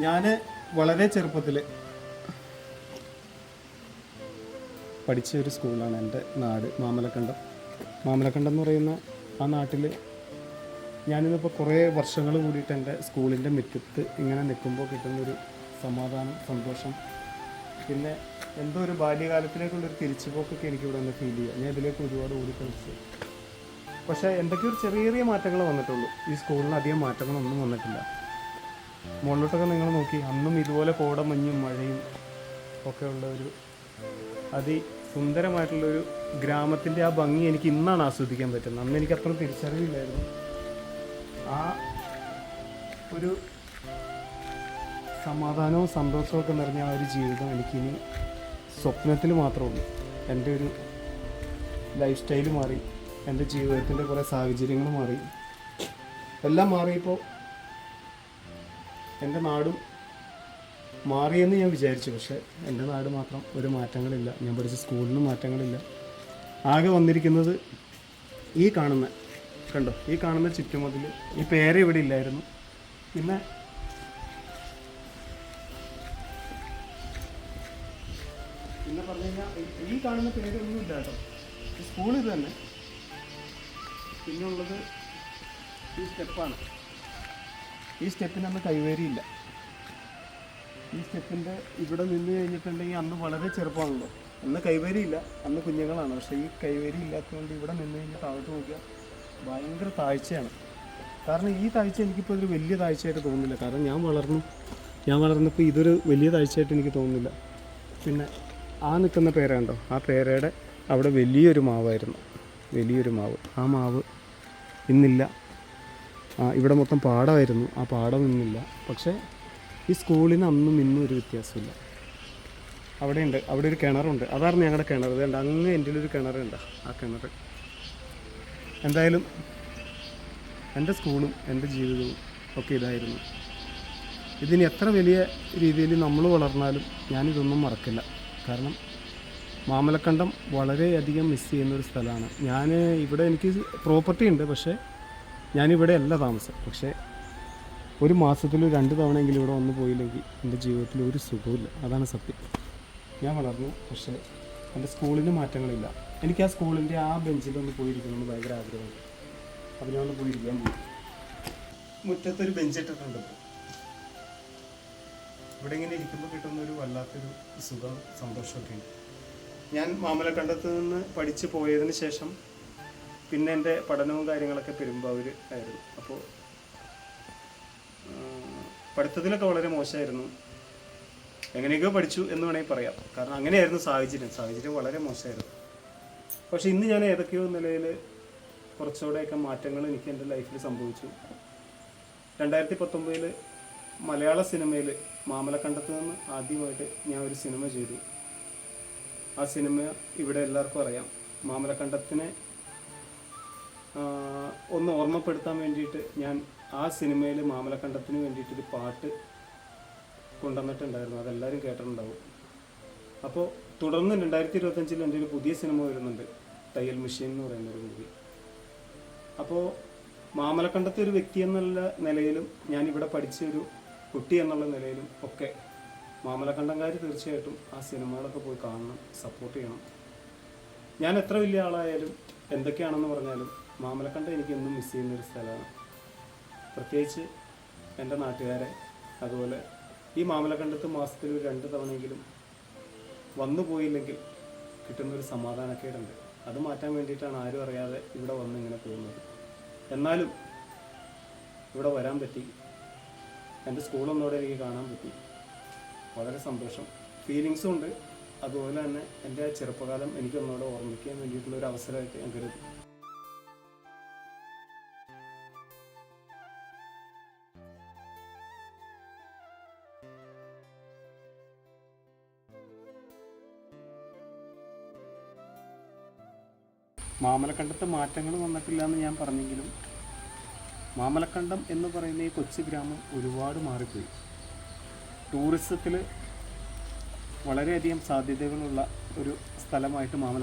ഞാൻ വളരെ ചെറുപ്പത്തിൽ പഠിച്ച ഒരു സ്കൂളാണ് എന്റെ നാട് മാമലക്കണ്ടം. മാമലക്കണ്ടം എന്ന് പറയുന്ന ആ നാട്ടിൽ ഞാനിന്നിപ്പോൾ കുറേ വർഷങ്ങൾ കൂടിയിട്ട് എന്റെ സ്കൂളിന്റെ മുറ്റത്ത് ഇങ്ങനെ നിൽക്കുമ്പോൾ കിട്ടുന്നൊരു സമാധാനം സന്തോഷം. പിന്നെ എന്തോ ഒരു ബാല്യകാലത്തിലേക്കുള്ളൊരു തിരിച്ചുപോക്കൊക്കെ എനിക്ക് ഇവിടെ നിന്ന് ഫീൽ ചെയ്യുക ഞാൻ ഇതിലേക്ക് ഒരുപാട് ഓടിക്കളിച്ച് പക്ഷേ എന്തൊക്കെയൊരു ചെറിയ ചെറിയ മാറ്റങ്ങൾ വന്നിട്ടുള്ളൂ. ഈ സ്കൂളിന് അധികം മാറ്റങ്ങളൊന്നും വന്നിട്ടില്ല. മുകളിലോട്ടൊക്കെ നിങ്ങൾ നോക്കി. അന്നും ഇതുപോലെ കോടമഞ്ഞും മഴയും ഒക്കെ ഉള്ള ഒരു അതിസുന്ദരമായിട്ടുള്ളൊരു ഗ്രാമത്തിന്റെ ആ ഭംഗി എനിക്ക് ഇന്നാണ് ആസ്വദിക്കാൻ പറ്റുന്നത്. അന്ന് എനിക്ക് അത്ര തിരിച്ചറിവില്ലായിരുന്നു. ആ ഒരു സമാധാനവും സന്തോഷവും ഒക്കെ നിറഞ്ഞ ആ ഒരു ജീവിതം എനിക്കിനി സ്വപ്നത്തിൽ മാത്രമേ ഉള്ളൂ. എന്റെ ഒരു ലൈഫ് സ്റ്റൈൽ മാറി. എന്റെ ജീവിതത്തിന്റെ കുറേ സാഹചര്യങ്ങൾ മാറി. എല്ലാം മാറിയപ്പോൾ എന്റെ നാടും മാറിയെന്ന് ഞാൻ വിചാരിച്ചു. പക്ഷേ എന്റെ നാട് മാത്രം ഒരു മാറ്റങ്ങളില്ല. ഞാൻ പഠിച്ച സ്കൂളിനും മാറ്റങ്ങളില്ല. ആകെ വന്നിരിക്കുന്നത് ഈ കാണുന്ന കണ്ടോ? ഈ കാണുന്ന ചുറ്റുമതിൽ ഈ പേര് ഇവിടെ ഇല്ലായിരുന്നു. പിന്നെ പിന്നെ പറഞ്ഞു കഴിഞ്ഞാൽ ഈ- കാണുന്ന പേരൊന്നും ഇല്ല കേട്ടോ. സ്കൂൾ ഇത് തന്നെ. പിന്നെ ഉള്ളത് ഈ സ്റ്റെപ്പാണ് ഈ സ്റ്റെപ്പിന് അന്ന് കൈവേരിയില്ല. ഈ സ്റ്റെപ്പിന്റെ ഇവിടെ നിന്ന് കഴിഞ്ഞിട്ടുണ്ടെങ്കിൽ അന്ന് വളരെ ചെറുപ്പമാണല്ലോ. അന്ന് കൈവേരിയില്ല. അന്ന് കുഞ്ഞുങ്ങളാണ്. പക്ഷേ ഈ കൈവേരി ഇല്ലാത്തതുകൊണ്ട് ഇവിടെ നിന്ന് കഴിഞ്ഞ് താഴോട്ട് നോക്കിയാൽ ഭയങ്കര താഴ്ചയാണ് കാരണം ഈ താഴ്ച എനിക്കിപ്പോൾ ഒരു വലിയ താഴ്ചയായിട്ട് തോന്നുന്നില്ല. കാരണം ഞാൻ വളർന്നു. ഞാൻ വളർന്നപ്പോൾ ഇതൊരു വലിയ താഴ്ചയായിട്ട് എനിക്ക് തോന്നുന്നില്ല. പിന്നെ ആ നിൽക്കുന്ന പേര കണ്ടോ? ആ പേരയുടെ അവിടെ വലിയൊരു മാവായിരുന്നു. വലിയൊരു മാവ്. ആ മാവ് ഇന്നില്ല. ഇവിടെ മൊത്തം പാടമായിരുന്നു ആ പാടം ഇന്നില്ല പക്ഷേ ഈ സ്കൂളിന് അന്നും ഇന്നും ഒരു വ്യത്യാസമില്ല. അവിടെയുണ്ട്. അവിടെ ഒരു കിണറുണ്ട്. അതായിരുന്നു ഞങ്ങളുടെ കിണർ. ഇതുണ്ട് അങ്ങ് എന്റെ ഒരു കിണറുണ്ട്. ആ കിണർ എന്തായാലും എന്റെ സ്കൂളും എന്റെ ജീവിതവും ഒക്കെ ഇതായിരുന്നു. ഇതിന് എത്ര വലിയ രീതിയിൽ നമ്മൾ വളർന്നാലും ഞാനിതൊന്നും മറക്കില്ല. കാരണം മാമലക്കണ്ടം വളരെയധികം മിസ് ചെയ്യുന്ന ഒരു സ്ഥലമാണ്. ഞാൻ ഇവിടെ എനിക്ക് പ്രോപ്പർട്ടി ഉണ്ട്. പക്ഷേ ഞാനിവിടെ അല്ല താമസം. പക്ഷേ ഒരു മാസത്തിൽ രണ്ട് തവണയെങ്കിലും ഇവിടെ ഒന്ന് പോയില്ലെങ്കിൽ എന്റെ ജീവിതത്തിൽ ഒരു സുഖമില്ല അതാണ് സത്യം. ഞാൻ വളർന്നു പക്ഷേ എന്റെ സ്കൂളിന് മാറ്റങ്ങളില്ല. എനിക്ക് ആ സ്കൂളിന്റെ ആ ബെഞ്ചിലൊന്ന് പോയിരിക്കണമെന്ന് ഭയങ്കര ആഗ്രഹമുണ്ട്. അപ്പോൾ ഞാൻ ഒന്ന് പോയിരിക്കാൻ പോയി. മുറ്റത്തൊരു ബെഞ്ച് ഇട്ടിട്ടുണ്ട്. ഇവിടെ ഇങ്ങനെ ഇരിക്കുമ്പോൾ കിട്ടുന്ന ഒരു വല്ലാത്തൊരു സുഖം സന്തോഷമൊക്കെ ഉണ്ട് ഞാൻ മാമലക്കണ്ടത്ത് നിന്ന് പഠിച്ച് പോയതിന് ശേഷം പിന്നെ എന്റെ പഠനവും കാര്യങ്ങളൊക്കെ പെരുമ്പാവൂർ ആയിരുന്നു. അപ്പോൾ പഠിത്തത്തിലൊക്കെ വളരെ മോശമായിരുന്നു. എങ്ങനെയൊക്കെയോ പഠിച്ചു എന്ന് വേണമെങ്കിൽ പറയാം. കാരണം അങ്ങനെയായിരുന്നു സാഹചര്യം. സാഹചര്യം വളരെ മോശമായിരുന്നു. പക്ഷെ ഇന്ന് ഞാൻ ഏതൊക്കെയോ നിലയിൽ കുറച്ചുകൂടെയൊക്കെ മാറ്റങ്ങൾ എനിക്ക് എന്റെ ലൈഫിൽ സംഭവിച്ചു. രണ്ടായിരത്തി പത്തൊമ്പതിൽ മലയാള സിനിമയിൽ മാമലക്കണ്ടത്ത് നിന്ന് ആദ്യമായിട്ട് ഞാൻ ഒരു സിനിമ ചെയ്തു. ആ സിനിമ ഇവിടെ എല്ലാവർക്കും അറിയാം. മാമലക്കണ്ടത്തിനെ ഒന്ന് ഓർമ്മപ്പെടുത്താൻ വേണ്ടിയിട്ട് ഞാൻ ആ സിനിമയിൽ മാമലക്കണ്ടത്തിന് വേണ്ടിയിട്ടൊരു പാട്ട് കൊണ്ടുവന്നിട്ടുണ്ടായിരുന്നു. അതെല്ലാവരും കേട്ടിട്ടുണ്ടാവും. അപ്പോൾ തുടർന്ന് രണ്ടായിരത്തി ഇരുപത്തഞ്ചിൽ എന്റെ ഒരു പുതിയ സിനിമ വരുന്നുണ്ട്. തയ്യൽ മെഷീൻ എന്ന് പറയുന്ന ഒരു മൂവി അപ്പോൾ മാമലക്കണ്ടത്തെ ഒരു വ്യക്തി എന്നുള്ള നിലയിലും ഞാൻ ഇവിടെ പഠിച്ച ഒരു കുട്ടി എന്നുള്ള നിലയിലും ഒക്കെ മാമലക്കണ്ടംകാർ തീർച്ചയായിട്ടും ആ സിനിമകളൊക്കെ പോയി കാണണം സപ്പോർട്ട് ചെയ്യണം. ഞാൻ എത്ര വലിയ ആളായാലും എന്തൊക്കെയാണെന്ന് പറഞ്ഞാലും മാമലക്കണ്ടം എനിക്ക് എന്നും മിസ് ചെയ്യുന്ന ഒരു സ്ഥലമാണ്. പ്രത്യേകിച്ച് എന്റെ നാട്ടുകാരെ അതുപോലെ ഈ മാമലക്കണ്ടത്ത് മാസത്തിൽ ഒരു രണ്ട് തവണയെങ്കിലും വന്നു പോയില്ലെങ്കിൽ കിട്ടുന്നൊരു സമാധാനക്കേടുണ്ട്. അത് മാറ്റാൻ വേണ്ടിയിട്ടാണ് ആരും അറിയാതെ ഇവിടെ വന്ന് ഇങ്ങനെ പോകുന്നത്. എന്നാലും ഇവിടെ വരാൻ പറ്റി. എന്റെ സ്കൂളൊന്നോടെ എനിക്ക് കാണാൻ പറ്റി. വളരെ സന്തോഷം. ഫീലിങ്സും ഉണ്ട്. അതുപോലെ തന്നെ എന്റെ ചെറുപ്പകാലം എനിക്കൊന്നുകൂടെ ഓർമ്മിക്കാൻ വേണ്ടിയിട്ടുള്ള ഒരു അവസരമായിട്ട് ഞാൻ കരുതി മാമലക്കണ്ടത്തെ മാറ്റങ്ങൾ വന്നിട്ടില്ല എന്ന് ഞാൻ പറഞ്ഞെങ്കിലും മാമലക്കണ്ടം എന്ന് പറയുന്ന ഈ കൊച്ചു ഗ്രാമം ഒരുപാട് മാറിപ്പോയി. ടൂറിസത്തിൽ വളരെയധികം സാധ്യതകളുള്ള ഒരു സ്ഥലമായിട്ട് മാമല